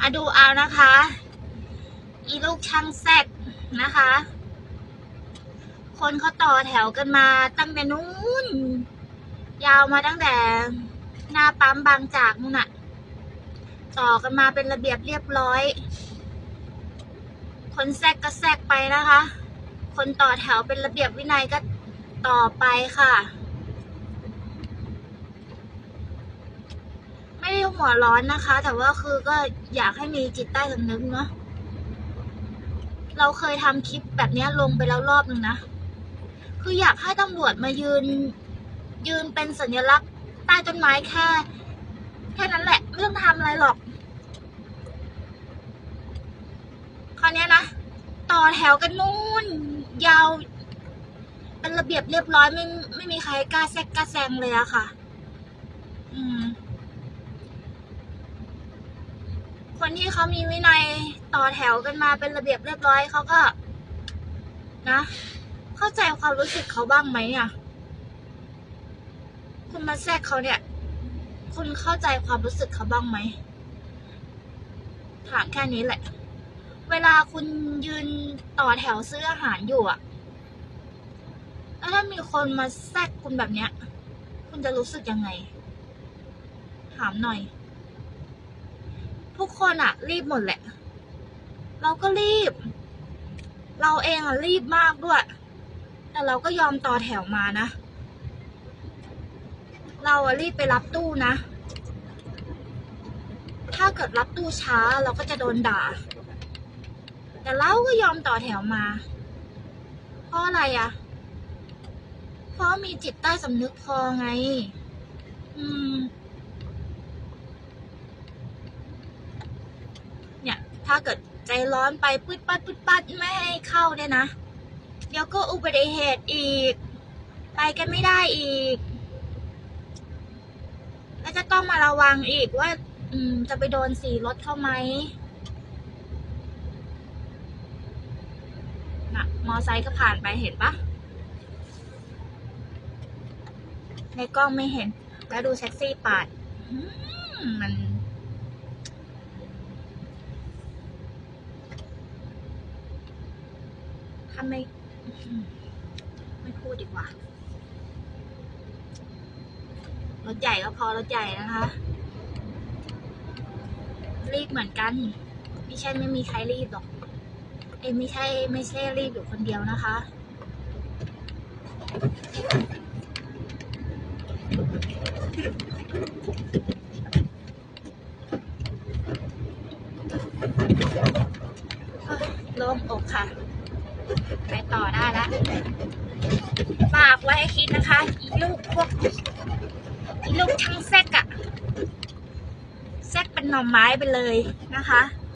อะดูเอานะคะ อีลูกช่างแซกนะคะ คนเขาต่อแถวกันมาตั้งแต่นู้น ยาวมาตั้งแต่ หน้าปั๊มบางจากนู่นน่ะ ต่อกันมาเป็นระเบียบเรียบร้อย คนแซกก็แซกไปนะคะ คนต่อแถวเป็นระเบียบวินัยก็ต่อไปค่ะ ไม่ได้หัวร้อนนะคะ แต่ว่าคือก็อยากให้มีจิตใต้สำนึกเนาะเราเคยทำคลิปแบบเนี้ยลงไปแล้วรอบหนึ่งนะ คืออยากให้ตำรวจมายืน ยืนเป็นสัญลักษณ์ใต้ต้นไม้แค่ แค่นั้นแหละ ไม่ต้องทำอะไรหรอก คราวนี้นะ ต่อแถวกันนู่น ยาว เป็นระเบียบเรียบร้อยไม่ไม่มีใครกล้าแซกกล้าแซงเลยอะค่ะ อืม คนที่เขามีวินัยต่อแถวกันมาเป็นระเบียบเรียบร้อยเขาก็ นะ เข้าใจความรู้สึกเขาบ้างไหมอะ คุณมาแทรกเขาเนี่ย คุณเข้าใจความรู้สึกเขาบ้างไหมถามแค่นี้แหละ เวลาคุณยืนต่อแถวซื้ออาหารอยู่อะแล้วถ้ามีคนมาแทรกคุณแบบเนี้ย คุณจะรู้สึกยังไง ถามหน่อย ทุกคนอะรีบหมดแหละ เราก็รีบ เราเองอะรีบมากด้วย แต่เราก็ยอมต่อแถวมานะ เราอะรีบไปรับตู้นะ ถ้าเกิดรับตู้ช้าเราก็จะโดนด่า แต่เราก็ยอมต่อแถวมา เพราะอะไรอะเพราะมีจิตใต้สำนึกพอไง อืม เนี่ย ถ้าเกิดใจร้อนไปปืดปัดปืดปัดไม่ให้เข้าเนี่ยนะ เดี๋ยวก็อุบัติเหตุอีก ไปกันไม่ได้อีก แล้วจะต้องมาระวังอีกว่าจะไปโดนสีรถเข้าไหมนะมอไซค์ก็ผ่านไปเห็นปะในกล้องไม่เห็น แล้วดูแท็กซี่ปาดมัน ถ้าไม่ ไม่พูดดีกว่ารถใหญ่ก็พอรถใหญ่นะคะรีบเหมือนกัน ไม่ใช่ไม่มีใครรีบหรอกเอ้ไม่ใช่ไม่ใช่รีบอยู่คนเดียวนะคะโล่งอกค่ะ ไปต่อได้ละฝากไว้ให้คิดนะคะอีลูกพวกอีลูกทั้งแซกอะแซกเป็นหน่อไม้ไปเลยนะคะ